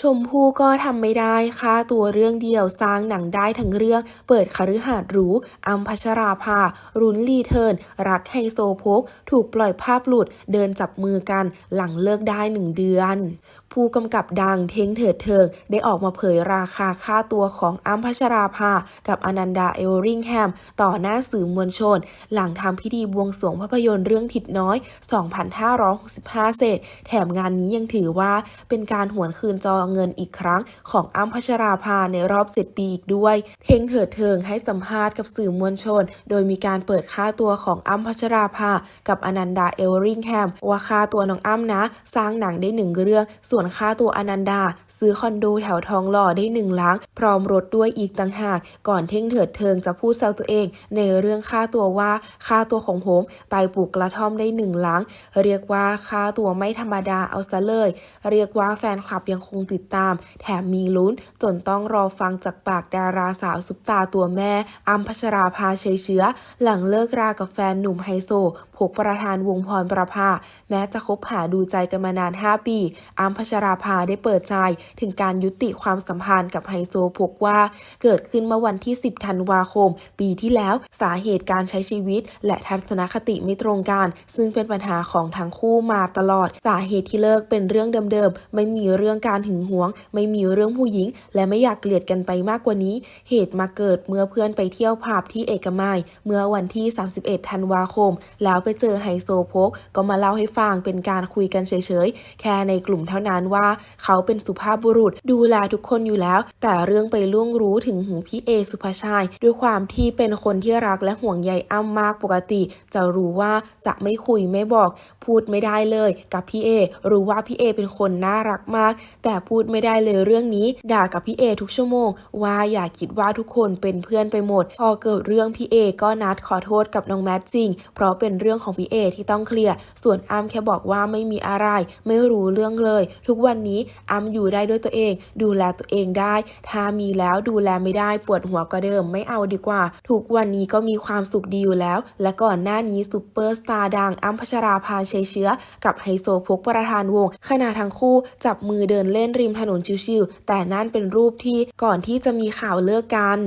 ชมพู่ก็ทำไม่ได้ค่าตัวเรื่องเดียวสร้างหนังได้ทั้งเรื่อง เปิดคฤหาสน์หรูอัมพัชราภา รุนรีเทิร์น รักไฮโซโพก ถูกปล่อยภาพหลุด เดินจับมือกันหลังเลิกได้หนึ่งเดือน ผู้กำกับดังเทงเถิดเทิง ได้ออกมาเผยราคาค่าตัวของอัมพัชราภา กับอนันดาเอลริงแฮม ต่อหน้าสื่อมวลชน หลังทำพิธีบวงสรวงภาพยนตร์เรื่องทิดน้อย 2,565เศษแถมงานนี้ยังถือว่าเป็นการหวนคืนจอเงินอีกครั้งของอ้ำพัชราภาในรอบ 7 ปีอีกด้วย เท่งเถิดเทิงให้สัมภาษณ์กับสื่อมวลชน โดยมีการเปิดค่าตัวของอ้ำพัชราภา กับอนันดาเอลริงแฮมว่าค่าตัวน้องอ้ำนะ สร้างหนังได้หนึ่งเรื่อง ส่วนค่าตัวอนันดา ซื้อคอนโดแถวทองหล่อได้หนึ่งล้านพร้อมรถด้วยอีกต่างหาก ก่อนเท่งเถิดเทิงจะพูดแซวตัวเอง ในเรื่องค่าตัวว่าค่าตัวของผมไปปลูกกระท่อมได้หนึ่งล้านเรียกว่าค่าตัวไม่ธรรมดาเอาซะเลย เรียกว่าแฟนคลับยังคงติดตาม แถมมีลุ้น จนต้องรอฟังจากปากดาราสาวซุปตาตัวแม่ อัมพัชราภาเฉยเชื้อ หลังเลิกรากับแฟนหนุ่มไฮโซพกประธานวงพรประภา แม้จะคบหาดูใจกันมานาน 5 ปี อัมพัชราภาได้เปิดใจ ถึงการยุติความสัมพันธ์กับไฮโซพกว่า เกิดขึ้นเมื่อวันที่ 10 ธันวาคม ปีที่แล้วสาเหตุการใช้ชีวิต และทัศนคติไม่ตรงกัน ซึ่งเป็นปัญหาของทั้งคู่มาตลอด สาเหตุที่เลิกเป็นเรื่องเดิมๆ ไม่มีเรื่องการหึงหวง ไม่มีเรื่องผู้หญิง และไม่อยากเกลียดกันไปมากกว่านี้ เหตุมาเกิดเมื่อเพื่อนไปเที่ยวผับที่เอกมัยเมื่อวันที่ 31 ธันวาคม แล้วไปเจอไฮโซโพกก็มาเล่าให้ฟังเป็นการคุยกันเฉยๆ แค่ในกลุ่มเท่านั้นว่า เขาเป็นสุภาพบุรุษดูแลทุกคนอยู่แล้ว แต่เรื่องไปล่วงรู้ถึงหูพี่เอสุภาชัยด้วยความที่เป็นคนที่รักและห่วงใยอ้ำมากปกติ จะรู้ว่าจะไม่คุยไม่บอก พูดไม่ได้เลย กับพี่เอรู้ว่าพี่เอเป็นคนน่ารักมาก แต่พูพูดไม่ได้เลยเรื่องนี้ ด่ากับพี่เอทุกชั่วโมง ว่าอย่าคิดว่าทุกคนเป็นเพื่อนไปหมด พอเกิดเรื่องพี่เอก็นัดขอโทษกับน้องแมทจริง เพราะเป็นเรื่องของพี่เอที่ต้องเคลียร์ ส่วนอ้ำแค่บอกว่าไม่มีอะไร ไม่รู้เรื่องเลย ทุกวันนี้อ้ำอยู่ได้ด้วยตัวเอง ดูแลตัวเองได้ ถ้ามีแล้วดูแลไม่ได้ปวดหัวก็เดิมไม่เอาดีกว่า ทุกวันนี้ก็มีความสุขดีอยู่แล้ว และก่อนหน้านี้ซูเปอร์สตาร์ดังอ้ำพัชราภาชัยเชื้อ กับไฮโซพกประธานวงขณะทั้งคู่จับมือเดินเล่นนริมถนนชิวๆแต่นั่นเป็นรูปที่ก่อนที่จะมีข่าวเลิกกัน